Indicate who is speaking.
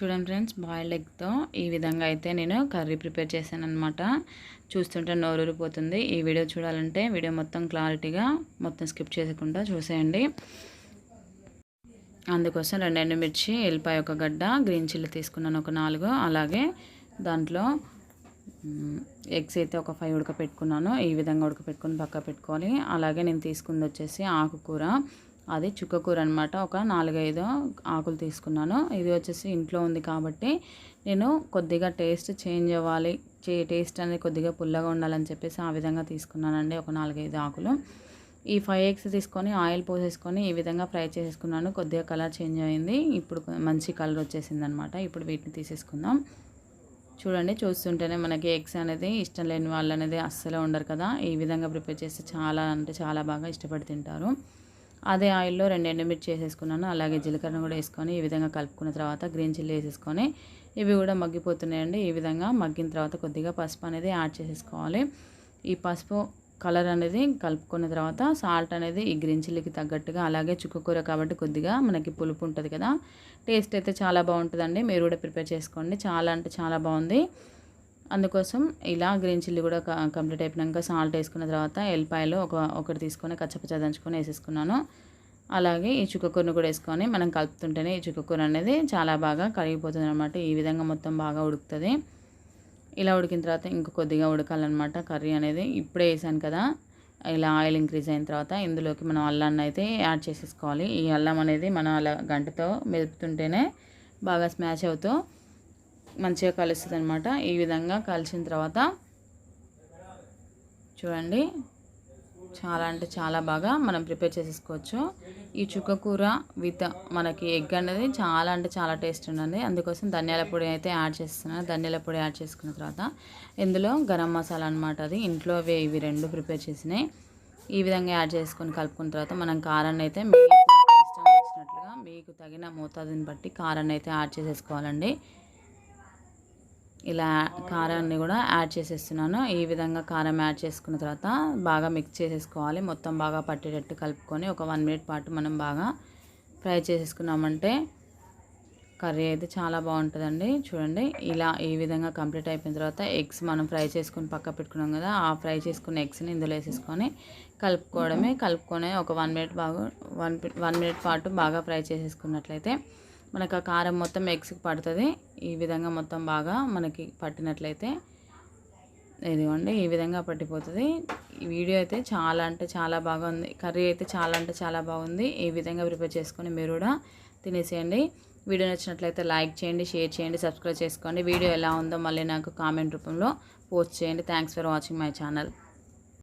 Speaker 1: చూడండి friends boiled ఎగ్తో ఈ విధంగా అయితే నేను కర్రీ ప్రిపేర్ చేశాను అనమాట చూస్తుంటే నోరూరిపోతుంది. ఈ వీడియో చూడాలంటే వీడియో మొత్తం క్లారిటీగా మొత్తం స్కిప్ చేయకుండా చూసేయండి. అందుకోసం రెండు ఎండుమిర్చి ఎల్లిపాయ ఒక గడ్డ గ్రీన్ చిల్లీ తీసుకున్నాను ఒక నాలుగు. అలాగే దాంట్లో ఎగ్స్ అయితే ఒక ఫైవ్ ఉడకపెట్టుకున్నాను. ఈ విధంగా ఉడకపెట్టుకుని పక్క పెట్టుకోవాలి అలాగే నేను తీసుకుంది వచ్చేసి ఆకుకూర. అది చుక్కకూర అనమాట ఒక నాలుగైదు ఆకులు తీసుకున్నాను. ఇది వచ్చేసి ఇంట్లో ఉంది కాబట్టి నేను కొద్దిగా టేస్ట్ చేంజ్ అవ్వాలి. చే టేస్ట్ అనేది కొద్దిగా పుల్లగా ఉండాలని చెప్పేసి ఆ విధంగా తీసుకున్నానండి. ఒక నాలుగైదు ఆకులు. ఈ ఫైవ్ ఎగ్స్ తీసుకొని ఆయిల్ పోసేసుకొని ఈ విధంగా ఫ్రై చేసేసుకున్నాను. కొద్దిగా కలర్ చేంజ్ అయింది. ఇప్పుడు మంచి కలర్ వచ్చేసింది అనమాట ఇప్పుడు వీటిని తీసేసుకుందాం. చూడండి చూస్తుంటేనే మనకి ఎగ్స్ అనేది ఇష్టం లేని వాళ్ళు అనేది అస్సలే ఉండరు కదా. ఈ విధంగా ప్రిపేర్ చేస్తే చాలా అంటే చాలా బాగా ఇష్టపడి తింటారు. అదే ఆయిల్లో రెండు ఎండుమిర్చి వేసేసుకున్నాను. అలాగే జీలకర్ర కూడా వేసుకొని ఈ విధంగా కలుపుకున్న తర్వాత గ్రీన్ చిల్లీ వేసేసుకొని ఇవి కూడా మగ్గిపోతున్నాయండి. ఈ విధంగా మగ్గిన తర్వాత కొద్దిగా పసుపు అనేది యాడ్ చేసేసుకోవాలి. ఈ పసుపు కలర్ అనేది కలుపుకున్న తర్వాత సాల్ట్ అనేది ఈ గ్రీన్ చిల్లీకి తగ్గట్టుగా అలాగే చుక్కకూర కాబట్టి కొద్దిగా మనకి పులుపు ఉంటుంది కదా. టేస్ట్ అయితే చాలా బాగుంటుందండి. మీరు కూడా ప్రిపేర్ చేసుకోండి. చాలా అంటే చాలా బాగుంది. అందుకోసం ఇలా గ్రీన్ చిల్లీ కూడా కంప్లీట్ అయిపోయాక సాల్ట్ వేసుకున్న తర్వాత ఎల్లిపాయలు ఒక ఒకటి తీసుకొని కచ్చపచ్చ దంచుకొని వేసేసుకున్నాను. అలాగే ఈ చుక్కకూరను కూడా వేసుకొని మనం కలుపుతుంటేనే ఈ చుక్కకూర అనేది చాలా బాగా కరిగిపోతుంది అనమాట ఈ విధంగా మొత్తం బాగా ఉడుకుతుంది. ఇలా ఉడికిన తర్వాత ఇంక కొద్దిగా ఉడకాలన్నమాట. కర్రీ అనేది ఇప్పుడే వేసాను కదా. ఇలా ఆయిల్ ఇంక్రీజ్ అయిన తర్వాత ఇందులోకి మనం అల్లాన్ని అయితే యాడ్ చేసేసుకోవాలి. ఈ అల్లం అనేది మనం అలా గంటతో మెదుపుతుంటేనే బాగా స్మాష్ అవుతూ మంచిగా కలుస్తుంది అనమాట ఈ విధంగా కలిసిన తర్వాత చూడండి. చాలా అంటే చాలా బాగా మనం ప్రిపేర్ చేసేసుకోవచ్చు. ఈ చుక్క కూర విత్ మనకి ఎగ్ అనేది చాలా అంటే చాలా టేస్ట్ ఉండండి అందుకోసం ధనియాల పొడి అయితే యాడ్ చేస్తున్నాను. ధనియాల పొడి యాడ్ చేసుకున్న తర్వాత ఇందులో గరం మసాలా అనమాట అది. ఇంట్లో ఇవి రెండు ప్రిపేర్ చేసినాయి. ఈ విధంగా యాడ్ చేసుకొని కలుపుకున్న తర్వాత మనం కారాన్ని అయితే మీకు ఇష్టం వచ్చినట్లుగా మీకు తగిన మోతాదుని బట్టి కారాన్ని అయితే యాడ్ చేసేసుకోవాలండి. ఇలా కారాన్ని కూడా యాడ్ చేసేస్తున్నాను. ఈ విధంగా కారం యాడ్ చేసుకున్న తర్వాత బాగా మిక్స్ చేసేసుకోవాలి. మొత్తం బాగా పట్టేటట్టు కలుపుకొని ఒక వన్ మినిట్ పాటు మనం బాగా ఫ్రై చేసేసుకున్నామంటే కర్రీ అయితే చాలా బాగుంటుందండి. చూడండి ఇలా ఈ విధంగా కంప్లీట్ అయిపోయిన తర్వాత ఎగ్స్ మనం ఫ్రై చేసుకుని పక్క పెట్టుకున్నాం కదా ఆ ఫ్రై చేసుకున్న ఎగ్స్ని ఇందులో వేసేసుకొని కలుపుకోవడమే. కలుపుకొని ఒక వన్ మినిట్ బాగా వన్ వన్ మినిట్ పాటు బాగా ఫ్రై చేసేసుకున్నట్లయితే మనకు ఆ కారం మొత్తం ఎగ్స్కి పడుతుంది. ఈ విధంగా మొత్తం బాగా మనకి పట్టినట్లయితే ఇదిగోండి ఈ విధంగా పట్టిపోతుంది. ఈ వీడియో అయితే చాలా అంటే చాలా బాగుంది కర్రీ అయితే చాలా అంటే చాలా బాగుంది. ఈ విధంగా ప్రిపేర్ చేసుకొని మీరు కూడా తినేసేయండి. వీడియో నచ్చినట్లయితే లైక్ చేయండి షేర్ చేయండి సబ్స్క్రైబ్ చేసుకోండి. వీడియో ఎలా ఉందో మళ్ళీ నాకు కామెంట్ రూపంలో పోస్ట్ చేయండి. Thanks for watching my channel.